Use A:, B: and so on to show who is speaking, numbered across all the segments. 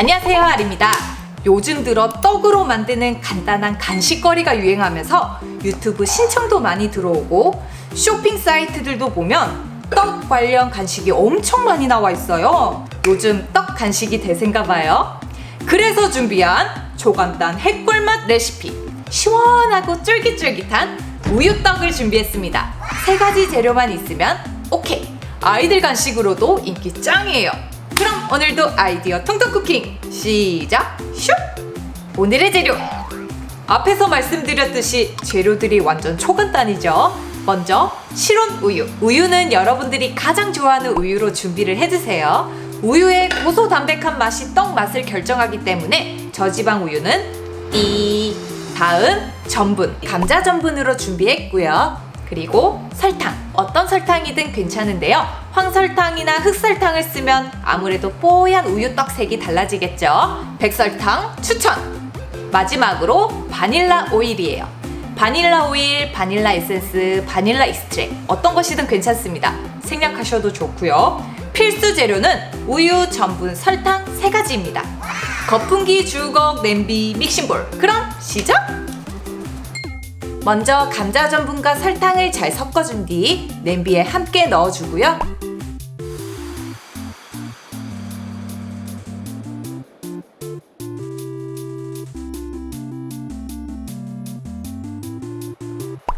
A: 안녕하세요 아리입니다. 요즘 들어 떡으로 만드는 간단한 간식거리가 유행하면서 유튜브 신청도 많이 들어오고 쇼핑 사이트들도 보면 떡 관련 간식이 엄청 많이 나와 있어요. 요즘 떡 간식이 대세인가 봐요. 그래서 준비한 초간단 핵꿀맛 레시피 시원하고 쫄깃쫄깃한 우유떡을 준비했습니다. 세 가지 재료만 있으면 오케이. 아이들 간식으로도 인기 짱이에요. 그럼 오늘도 아이디어 통통 쿠킹 시작 슉! 오늘의 재료 앞에서 말씀드렸듯이 재료들이 완전 초간단이죠. 먼저 실온 우유. 우유는 여러분들이 가장 좋아하는 우유로 준비를 해주세요. 우유의 고소 담백한 맛이 떡 맛을 결정하기 때문에 저지방 우유는 이 다음 전분 감자 전분으로 준비했고요. 그리고 설탕 어떤 설탕이든 괜찮은데요. 황설탕이나 흑설탕을 쓰면 아무래도 뽀얀 우유 떡 색이 달라지겠죠. 백설탕 추천. 마지막으로 바닐라 오일이에요. 바닐라 오일, 바닐라 에센스, 바닐라 익스트랙 어떤 것이든 괜찮습니다. 생략하셔도 좋고요. 필수 재료는 우유, 전분, 설탕 세 가지입니다. 거품기, 주걱, 냄비, 믹싱볼. 그럼 시작! 먼저 감자 전분과 설탕을 잘 섞어준 뒤 냄비에 함께 넣어주고요.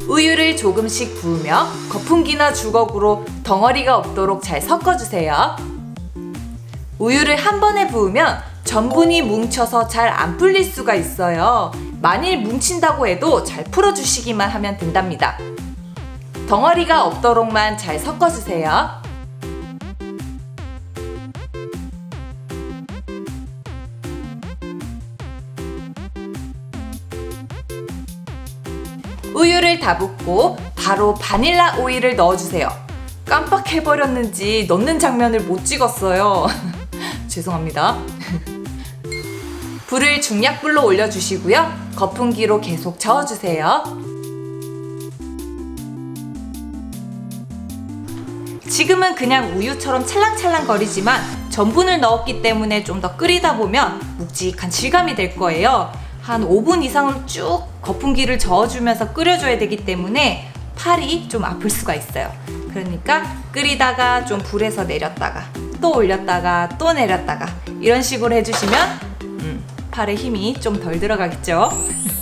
A: 우유를 조금씩 부으며 거품기나 주걱으로 덩어리가 없도록 잘 섞어주세요. 우유를 한 번에 부으면 전분이 뭉쳐서 잘 안 풀릴 수가 있어요. 만일 뭉친다고 해도 잘 풀어주시기만 하면 된답니다. 덩어리가 없도록만 잘 섞어주세요. 우유를 다 붓고 바로 바닐라 오일을 넣어주세요. 깜빡해버렸는지 넣는 장면을 못 찍었어요. 죄송합니다. 불을 중약불로 올려주시고요. 거품기로 계속 저어주세요. 지금은 그냥 우유처럼 찰랑찰랑 거리지만 전분을 넣었기 때문에 좀 더 끓이다 보면 묵직한 질감이 될 거예요. 한 5분 이상을 쭉 거품기를 저어주면서 끓여줘야 되기 때문에 팔이 좀 아플 수가 있어요. 그러니까 끓이다가 좀 불에서 내렸다가 또 올렸다가 또 내렸다가 이런 식으로 해주시면 음, 팔에 힘이 좀 덜 들어가겠죠.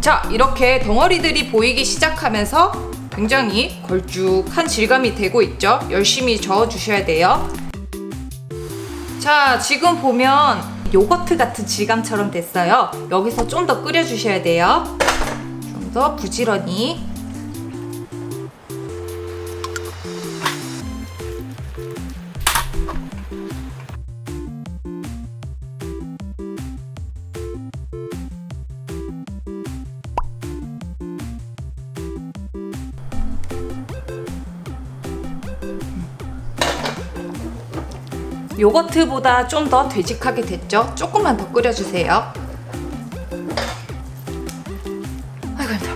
A: 자, 이렇게 덩어리들이 보이기 시작하면서 굉장히 걸쭉한 질감이 되고 있죠. 열심히 저어주셔야 돼요. 자, 지금 보면 요거트 같은 질감처럼 됐어요. 여기서 좀 더 끓여주셔야 돼요. 좀 더 부지런히. 요거트보다 좀 더 되직하게 됐죠? 조금만 더 끓여주세요. 아이고 힘들어.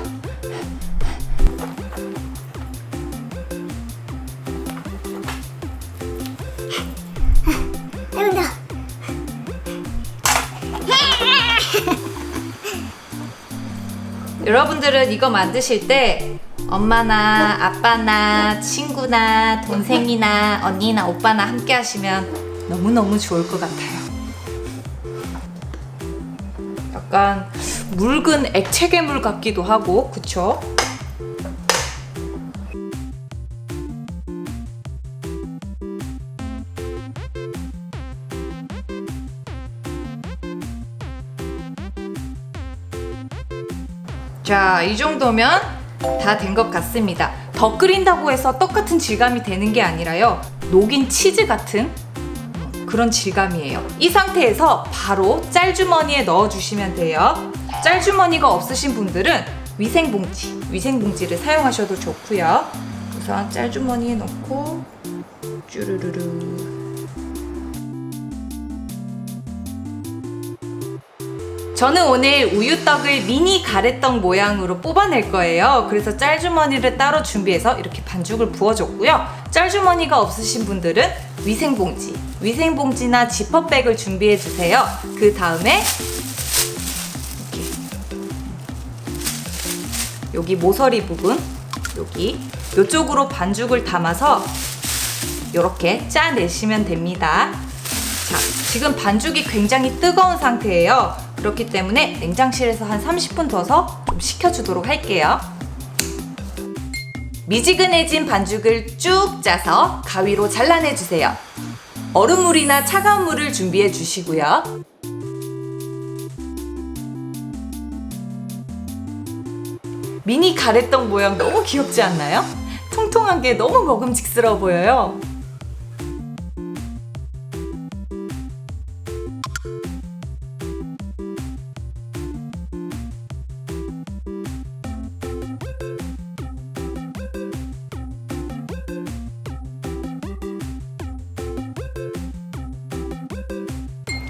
B: 힘들어.
A: 여러분들은 이거 만드실 때 엄마나 아빠나 친구나 동생이나 언니나 오빠나 함께 하시면 너무너무 좋을 것 같아요. 약간 묽은 액체 괴물 같기도 하고, 그쵸? 자, 이 정도면 다 된 것 같습니다. 더 끓인다고 해서 똑같은 질감이 되는 게 아니라요. 녹인 치즈 같은 음, 그런 질감이에요. 이 상태에서 바로 짤주머니에 넣어주시면 돼요. 짤주머니가 없으신 분들은 위생봉지, 위생봉지를 사용하셔도 좋고요. 우선 짤주머니에 넣고 쭈르르르 저는 오늘 우유떡을 미니 가래떡 모양으로 뽑아낼 거예요. 그래서 짤주머니를 따로 준비해서 이렇게 반죽을 부어줬고요. 짤주머니가 없으신 분들은 위생봉지, 위생봉지나 지퍼백을 준비해 주세요. 그 다음에 여기 모서리 부분, 여기 이쪽으로 반죽을 담아서 이렇게 짜내시면 됩니다. 자, 지금 반죽이 굉장히 뜨거운 상태예요. 그렇기 때문에 냉장실에서 한 30분 둬서 좀 식혀주도록 할게요. 미지근해진 반죽을 쭉 짜서 가위로 잘라내주세요. 얼음물이나 차가운 물을 준비해 주시고요. 미니 가래떡 모양 너무 귀엽지 않나요? 통통한 게 너무 먹음직스러워 보여요.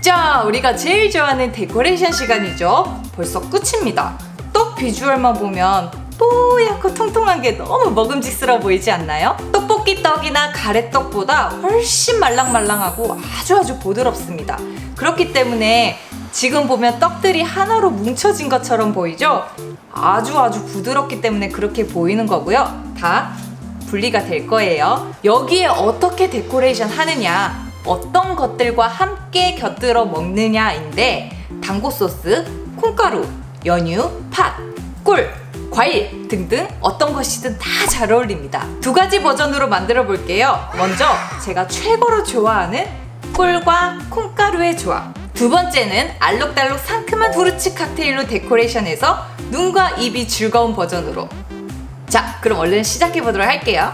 A: 자, 우리가 제일 좋아하는 데코레이션 시간이죠. 벌써 끝입니다. 떡 비주얼만 보면 뽀얗고 통통한 게 너무 먹음직스러워 보이지 않나요? 떡볶이 떡이나 가래떡보다 훨씬 말랑말랑하고 아주 아주 부드럽습니다. 그렇기 때문에 지금 보면 떡들이 하나로 뭉쳐진 것처럼 보이죠? 아주 아주 부드럽기 때문에 그렇게 보이는 거고요. 다 분리가 될 거예요. 여기에 어떻게 데코레이션 하느냐, 어떤 것들과 함께 곁들여 먹느냐인데 당고 소스, 콩가루, 연유, 팥, 꿀, 과일 등등 어떤 것이든 다 잘 어울립니다. 두 가지 버전으로 만들어 볼게요. 먼저 제가 최고로 좋아하는 꿀과 콩가루의 조합. 두 번째는 알록달록 상큼한 후르츠 칵테일로 데코레이션해서 눈과 입이 즐거운 버전으로. 자, 그럼 얼른 시작해 보도록 할게요.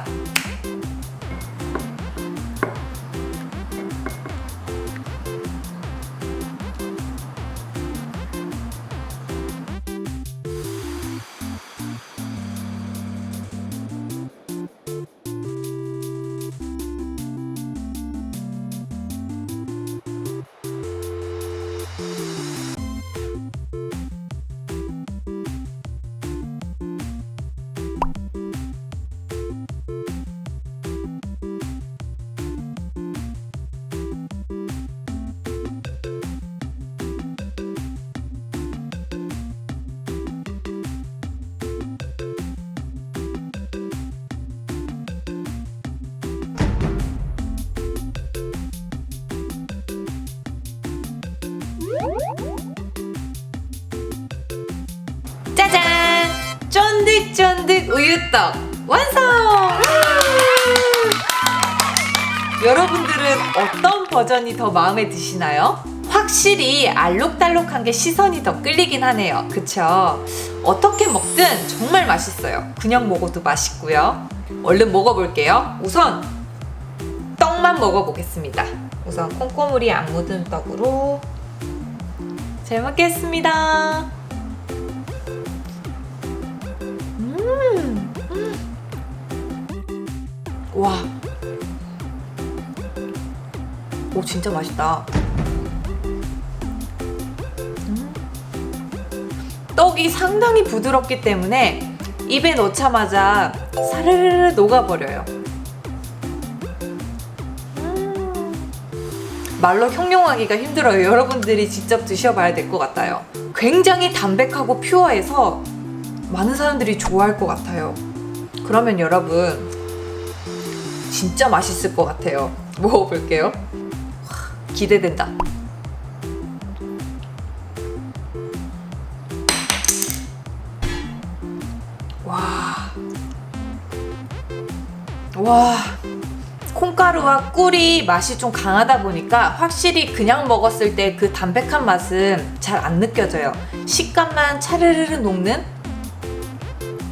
A: 우유떡 완성! 여러분들은 어떤 버전이 더 마음에 드시나요? 확실히 알록달록한 게 시선이 더 끌리긴 하네요. 그쵸? 어떻게 먹든 정말 맛있어요. 그냥 먹어도 맛있고요. 얼른 먹어볼게요. 우선 떡만 먹어보겠습니다. 우선 콩고물이 안 묻은 떡으로 잘 먹겠습니다. 음, 와. 오, 진짜 맛있다. 음. 떡이 상당히 부드럽기 때문에 입에 넣자마자 사르르르 녹아버려요. 음. 말로 형용하기가 힘들어요. 여러분들이 직접 드셔봐야 될 것 같아요. 굉장히 담백하고 퓨어해서 많은 사람들이 좋아할 것 같아요. 그러면 여러분 진짜 맛있을 것 같아요. 먹어볼게요. 와, 기대된다. 와. 와. 콩가루와 꿀이 맛이 좀 강하다 보니까 확실히 그냥 먹었을 때 그 담백한 맛은 잘 안 느껴져요. 식감만 차르르르 녹는?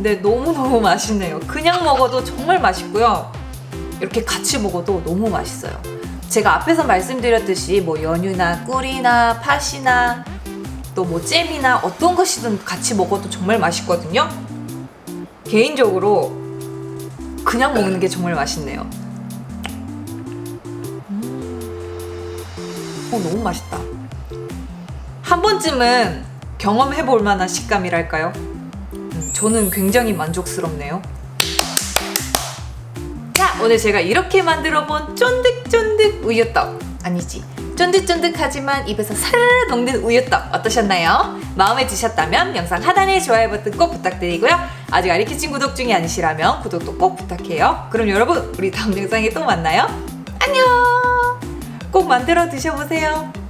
A: 네, 너무너무 맛있네요. 그냥 먹어도 정말 맛있고요. 이렇게 같이 먹어도 너무 맛있어요. 제가 앞에서 말씀드렸듯이 뭐 연유나 꿀이나 팥이나 또 뭐 잼이나 어떤 것이든 같이 먹어도 정말 맛있거든요. 개인적으로 그냥 먹는 게 정말 맛있네요. 음. 어, 너무 맛있다. 한 번쯤은 경험해 볼 만한 식감이랄까요? 음, 저는 굉장히 만족스럽네요. 자, 오늘 제가 이렇게 만들어 본 쫀득쫀득 우유떡. 아니지. 쫀득쫀득하지만 입에서 사르르 녹는 우유떡 어떠셨나요? 마음에 드셨다면 영상 하단에 좋아요 버튼 꼭 부탁드리고요. 아직 아리키친 구독 중이 아니시라면 구독도 꼭 부탁해요. 그럼 여러분, 우리 다음 영상에 또 만나요. 안녕! 꼭 만들어 드셔보세요.